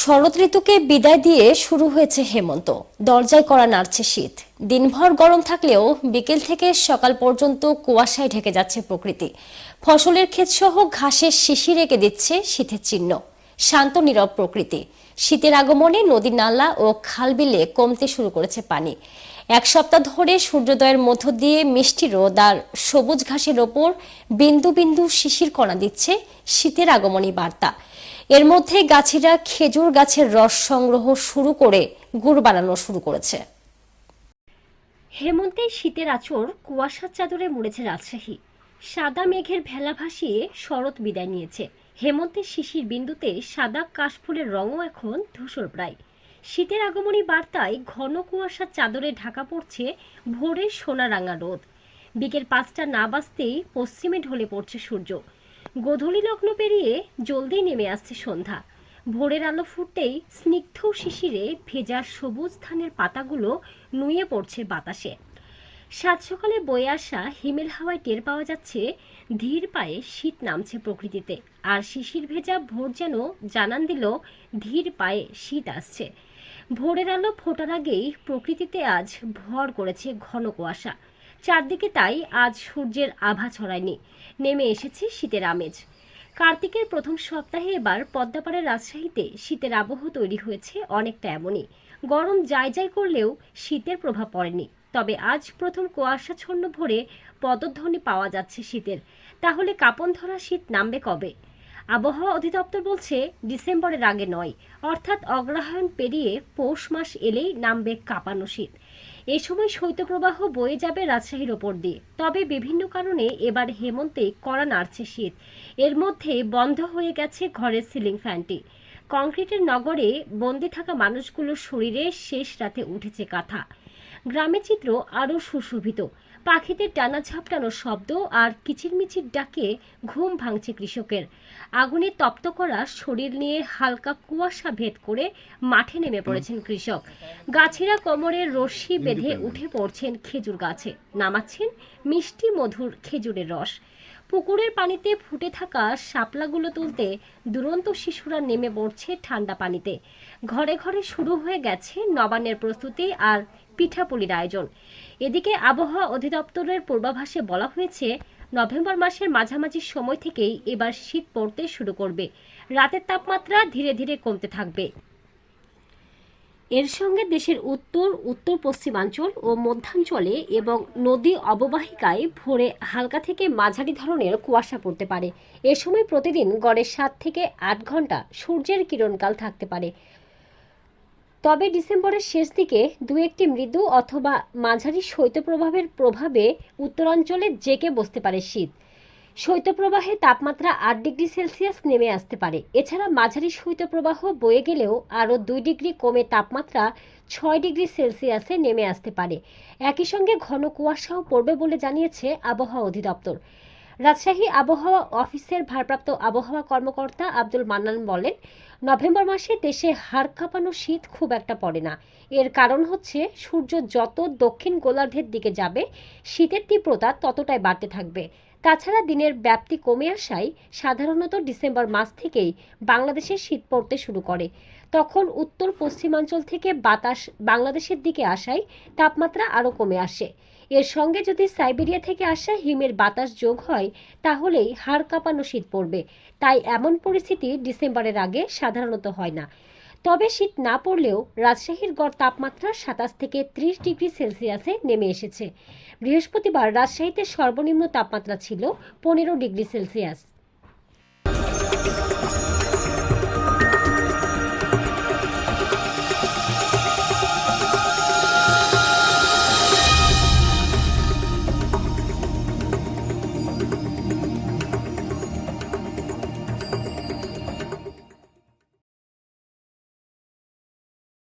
শরৎ ঋতুকে বিদায় দিয়ে শুরু হয়েছে হেমন্ত। দরজায় করা নাড়ছে শীত। দিনভর গরম থাকলেও বিকেল থেকে সকাল পর্যন্ত কুয়াশায় ঢেকে যাচ্ছে প্রকৃতি। ফসলের ক্ষেত সহ ঘাসের শিশি রেখে দিচ্ছে শীতের চিহ্ন। শান্ত, নীরব প্রকৃতি। শীতের আগমনে নদী নালা ও খালবিলে কমতে শুরু করেছে পানি। এক সপ্তাহ ধরে সূর্যোদয়ের মধ্য দিয়ে মিষ্টি রোদ আর সবুজ ঘাসের ওপর বিন্দু বিন্দু শিশির কণা দিচ্ছে শীতের আগমনী বার্তা। এর মধ্যে গাছিরা খেজুর গাছের রস সংগ্রহ শুরু করে গুড় বানানো শুরু করেছে। হেমন্তে শীতের আচর কুয়াশার চাদরে মুড়েছে রাজশাহী। সাদা মেঘের ভেলা ভাসিয়ে শরৎ বিদায় নিয়েছে। হেমন্তের শিশির বিন্দুতে সাদা কাশফুলের রঙও এখন ধূসর প্রায়। শীতের আগমনী বার্তায় ঘন কুয়াশার চাদরে ঢাকা পড়ছে ভোরের সোনারাঙা রোদ। বিকেল পাঁচটা না বাজতেই পশ্চিমে ঢলে পড়ছে সূর্য। গোধূলি লগ্ন পেরিয়ে জলদি নেমে আসছে সন্ধ্যা। ভোরের আলো ফুটতেই স্নিগ্ধ শিশিরে ভেজা সবুজ ধানের পাতাগুলো নুয়ে পড়ছে বাতাসে। সাত সকালে বয়ে আসা হিমেল হাওয়ায় টের পাওয়া যাচ্ছে, ধীর পায়ে শীত নামছে প্রকৃতিতে। আর শিশির ভেজা ভোর যেন জানান দিল, ধীর পায়ে শীত আসছে। ভোরের আলো ফোটার আগেই প্রকৃতিতে আজ ভর করেছে ঘন কুয়াশা। চারদিকে তাই আজ সূর্যের আভা ছড়ায়নি। নেমে এসেছে শীতের আমেজ। কার্তিকের প্রথম সপ্তাহে এবার পদ্মাপাড়ের রাজশাহীতে শীতের আবহ তৈরি হয়েছে অনেকটা এমনই। গরম যায় যায় করলেও শীতের প্রভাব পড়েনি। তবে আজ প্রথম কুয়াশাচ্ছন্ন ভোরে পদধ্বনি পাওয়া যাচ্ছে শীতের। তাহলে কাপন ধরা শীত নামবে কবে? আবহাওয়া অধিদপ্তর বলছে, ডিসেম্বরের আগে নয়। অর্থাৎ অগ্রহায়ণ পেরিয়ে পৌষ মাস এলেই নামবে কাঁপানো শীত। এ সময় শৈত্যপ্রবাহ বয়ে যাবে রাজশাহীর ওপর দিয়ে। তবে বিভিন্ন কারণে এবার হেমন্তে কড়া নাড়ছে শীত। এর মধ্যে বন্ধ হয়ে গেছে ঘরের সিলিং ফ্যানটি। কংক্রিটের নগরে বন্দি থাকা মানুষগুলোর শরীরে শেষ রাতে উঠেছে কাঁথা। গ্রামের চিত্র আরও সুশোভিত। পাখিদের টানা ঝাপটানো শব্দ আর কিচিরমিচির ডাকে ঘুম ভাঙছে কৃষকের। আগুনে তপ্ত করা শরীর নিয়ে হালকা কুয়াশা ভেদ করে মাঠে নেমে পড়েছেন কৃষক। গাছেরা কোমরের রশ্মি বেঁধে উঠে পড়ছেন খেজুর গাছে। নামাচ্ছেন মিষ্টি মধুর খেজুরের রস। পুকুরের পানিতে ফুটে থাকা শাপলাগুলো তুলতে দুরন্ত শিশুরা নেমে পড়ছে ঠান্ডা পানিতে। ঘরে ঘরে শুরু হয়ে গেছে নবান্নের প্রস্তুতি আর পিঠাপুলির আয়োজন। এদিকে আবহাওয়া অধিদপ্তরের পূর্বাভাসে বলা হয়েছে, নভেম্বর মাসের মাঝামাঝি সময় থেকেই এবার শীত পড়তে শুরু করবে। রাতের তাপমাত্রা ধীরে ধীরে কমতে থাকবে। এর সঙ্গে দেশের উত্তর উত্তর পশ্চিমাঞ্চল ও মধ্যাঞ্চলে এবং নদী অববাহিকায় ভোরে হালকা থেকে মাঝারি ধরনের কুয়াশা পড়তে পারে। এ সময় প্রতিদিন গড়ে সাত থেকে আট ঘণ্টা সূর্যের কিরণকাল থাকতে পারে। তবে ডিসেম্বরের শেষ দিকে দু একটি মৃদু অথবা মাঝারি শৈত্যপ্রবাহের প্রভাবে উত্তরাঞ্চলে জেকে বসতে পারে শীত। শৈত্যপ্রবাহে তাপমাত্রা আট ডিগ্রি সেলসিয়াস নেমে আসতে পারে। এছাড়া মাঝারি শৈত্যপ্রবাহ বয়ে গেলেও আরও দুই ডিগ্রি কমে তাপমাত্রা ছয় ডিগ্রি সেলসিয়াসে নেমে আসতে পারে। একই সঙ্গে ঘন কুয়াশাও পড়বে বলে জানিয়েছে আবহাওয়া অধিদপ্তর। রাজশাহী আবহাওয়া অফিসের ভারপ্রাপ্ত আবহাওয়া কর্মকর্তা আব্দুল মান্নান বলেন, নভেম্বর মাসে দেশে হাড় কাঁপানো শীত খুব একটা পড়ে না। এর কারণ হচ্ছে, সূর্য যত দক্ষিণ গোলার্ধের দিকে যাবে, শীতের তীব্রতা ততটাই বাড়তে থাকবে। তাছাড়া দিনের ব্যাপ্তি কমে আসায় সাধারণত ডিসেম্বর মাস থেকেই বাংলাদেশে শীত পড়তে শুরু করে। তখন উত্তর পশ্চিমাঞ্চল থেকে বাতাস বাংলাদেশের দিকে আসায় তাপমাত্রা আরও কমে আসে। এর সঙ্গে যদি সাইবেরিয়া থেকে আসা হিমের বাতাস যোগ হয়, তাহলেই হাড় কাঁপানো শীত পড়বে। তাই এমন পরিস্থিতি ডিসেম্বরের আগে সাধারণত হয় না। তবে শীত না পড়লেও রাজশাহীর গড় তাপমাত্রা সাতাশ থেকে ত্রিশ ডিগ্রি সেলসিয়াসে নেমে এসেছে। বৃহস্পতিবার রাজশাহীতে সর্বনিম্ন তাপমাত্রা ছিল পনেরো ডিগ্রি সেলসিয়াস।